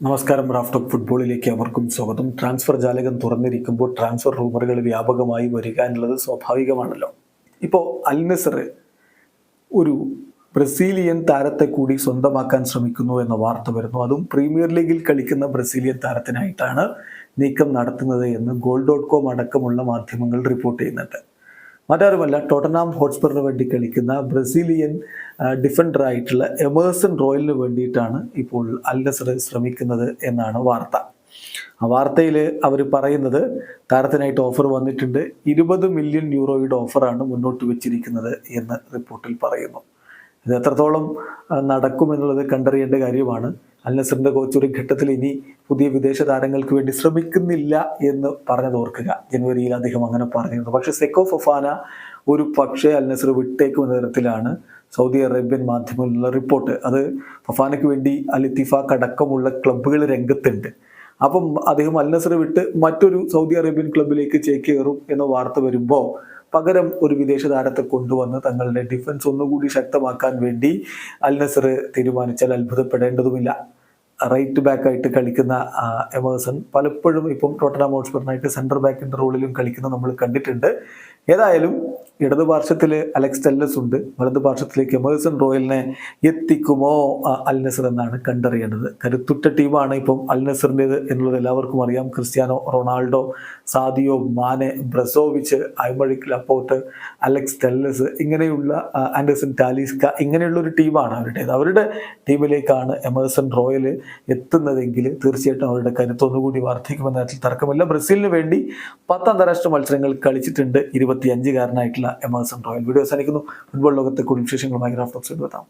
നമസ്കാരം raft of ഫുട്ബോളിലേക്ക് അവർക്കും സ്വാഗതം. ട്രാൻസ്ഫർ ജാലകം തുറന്നിരിക്കുമ്പോൾ ട്രാൻസ്ഫർ റൂമറുകൾ വ്യാപകമായി വരിക എന്നുള്ളത് സ്വാഭാവികമാണല്ലോ ഇപ്പോൾ അൽനസർ ഒരു ബ്രസീലിയൻ താരത്തെ കൂടി സ്വന്തമാക്കാൻ ശ്രമിക്കുന്നു എന്ന വാർത്ത വരുന്നു. അതും പ്രീമിയർ ലീഗിൽ കളിക്കുന്ന ബ്രസീലിയൻ താരത്തിനായിട്ടാണ് നീക്കം നടത്തുന്നത് എന്ന് ഗോൾ ഡോട്ട് കോം അടക്കമുള്ള മാധ്യമങ്ങൾ റിപ്പോർട്ട് ചെയ്യുന്നുണ്ട്. മറ്റാരുമല്ല ടോട്ടനാം ഹോട്ട്സ്പറിന് വേണ്ടി കളിക്കുന്ന ബ്രസീലിയൻ ഡിഫൻഡറായിട്ടുള്ള എമേഴ്സൺ റോയലിന് വേണ്ടിയിട്ടാണ് ഇപ്പോൾ അൽ നസർ ശ്രമിക്കുന്നത് എന്നാണ് വാർത്ത. ആ വാർത്തയിൽ അവർ പറയുന്നത് താരത്തിനായിട്ട് ഓഫർ വന്നിട്ടുണ്ട്. ഇരുപത് മില്യൺ യൂറോയുടെ ഓഫറാണ് മുന്നോട്ട് വെച്ചിരിക്കുന്നത് എന്ന് റിപ്പോർട്ടിൽ പറയുന്നു. ഇത് എത്രത്തോളം നടക്കുമെന്നുള്ളത് കണ്ടറിയേണ്ട കാര്യമാണ്. അൽ നസറിന്റെ ഘട്ടത്തിൽ ഇനി പുതിയ വിദേശ താരങ്ങൾക്ക് വേണ്ടി ശ്രമിക്കുന്നില്ല എന്ന് പറഞ്ഞത് ഓർക്കുക. ജനുവരിയിൽ അദ്ദേഹം അങ്ങനെ പറഞ്ഞിരുന്നു. പക്ഷെ സെക്കോ ഫൊഫാന ഒരു പക്ഷേ അൽ നസർ വിട്ടേക്കുമെന്ന തരത്തിലാണ് സൗദി അറേബ്യൻ മാധ്യമങ്ങളിലുള്ള റിപ്പോർട്ട്. അത് ഫഫാനയ്ക്ക് വേണ്ടി അൽ ഇത്തിഫാഖ് അടക്കമുള്ള ക്ലബ്ബുകൾ രംഗത്തുണ്ട്. അപ്പം അദ്ദേഹം അൽ നസർ വിട്ട് മറ്റൊരു സൗദി അറേബ്യൻ ക്ലബിലേക്ക് ചേക്കേറും എന്ന വാർത്ത വരുമ്പോൾ പകരം ഒരു വിദേശ താരത്തെ കൊണ്ടുവന്ന് തങ്ങളുടെ ഡിഫൻസ് ഒന്നുകൂടി ശക്തമാക്കാൻ വേണ്ടി അൽ നസർ തീരുമാനിച്ചാൽ അത്ഭുതപ്പെടേണ്ടതുമില്ല. റൈറ്റ് ബാക്ക് ആയിട്ട് കളിക്കുന്ന എമേഴ്സൺ. പലപ്പോഴും ഇപ്പം ടോട്ടനാം ഹോട്ട്സ്പറിനായിട്ട് സെന്റർ ബാക്കിന്റെ റോളിലും കളിക്കുന്ന നമ്മൾ കണ്ടിട്ടുണ്ട്. ഏതായാലും ഇടത് പാർശ്വത്തിൽ അലക്സ് ടെല്ലസ് ഉണ്ട്. വലതുപാർശ്വത്തിലേക്ക് എമേഴ്സൺ റോയലിനെ എത്തിക്കുമോ? അൽ നസർ എന്നാണ് കണ്ടറിയേണ്ടത്. കരുത്തുറ്റ ടീമാണ് ഇപ്പം അൽ എന്നുള്ളത് എല്ലാവർക്കും അറിയാം. Cristiano Ronaldo Sadio Mane Brozovic ഐമഴിക് Laporte Alex Telles ഇങ്ങനെയുള്ള ആൻഡേഴ്സൺ ടാലിസ്ക ഇങ്ങനെയുള്ള ഒരു ടീമാണ് അവരുടേത്. അവരുടെ ടീമിലേക്കാണ് എമേഴ്സൺ റോയൽ എത്തുന്നതെങ്കിൽ തീർച്ചയായിട്ടും അവരുടെ കരുത്തൊന്നുകൂടി വർദ്ധിക്കുമെന്ന തർക്കമില്ല. ബ്രസീലിന് വേണ്ടി പത്ത് അന്താരാഷ്ട്ര മത്സരങ്ങൾ കളിച്ചിട്ടുണ്ട്. ഇരുപത്തിയഞ്ചുകാരനായിട്ടുള്ള എമേഴ്സൺ റോയൽ വീഡിയോ അവസാനിക്കുന്നു ഫുട്ബോൾ ലോകത്തെ കൂടുതൽ വിശേഷങ്ങളുമായി ഗ്രാഫ് ടോക്സ് എത്താം.